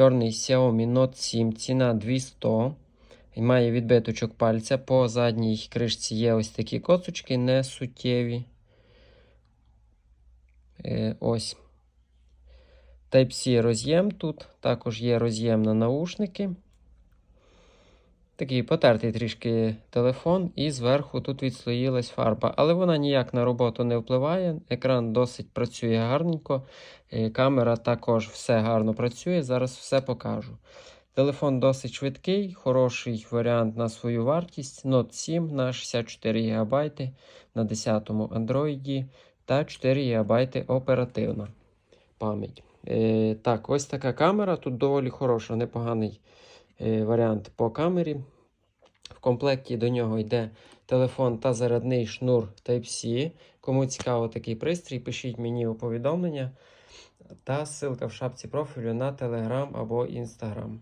Чорний Xiaomi Note 7, ціна 200. І має відбиточок пальця. По задній кришці є ось такі косочки, не суттєві. Е, ось. Type-C роз'єм тут. Також є роз'єм на наушники. Такий потертий трішки телефон, і зверху тут відслоїлась фарба. Але вона ніяк на роботу не впливає. Екран досить працює гарненько. Е, Камера також все гарно працює. Зараз все покажу. Телефон досить швидкий, хороший варіант на свою вартість. Note 7 на 64 ГБ на 10-му Android та 4 ГБ оперативна пам'ять. Е, так, ось така камера. Тут доволі хороша, непоганий варіант по камері. В комплекті до нього йде телефон та зарядний шнур Type-C. Кому цікаво такий пристрій, пишіть мені у повідомлення та ссылка в шапці профілю на Telegram або Instagram.